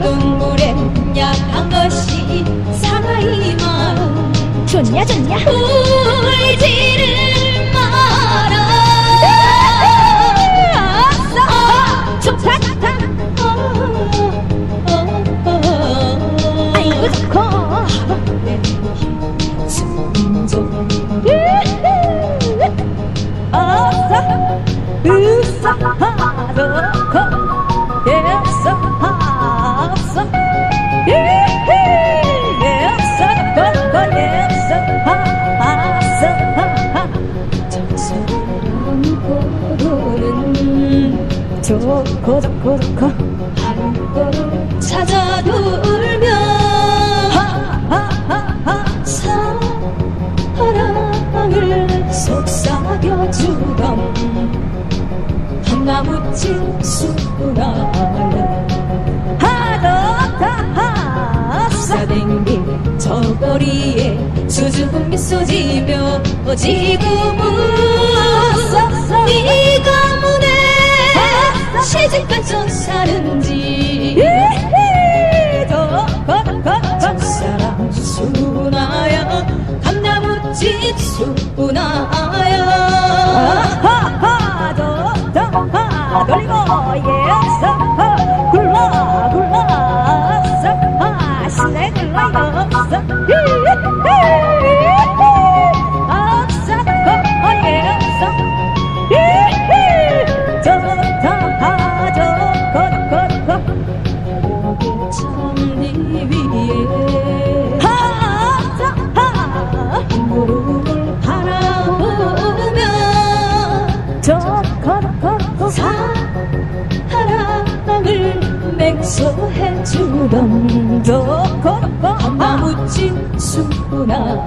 눈물에 약한 것이 사나이 마음 좋냐 좋냐 좋고 예싸 아싸 예헤 예싸 좋고 좋고 좋고. 좋고 한 걸음 찾아 돌면 사랑을 속삭여주던 한나무집 수구나야 하도다 하싸 사댕긴 저 거리에 수줍은 미소 지며 지금은 사랑을 맹세해주던 좋고 좋고 나무집 수나야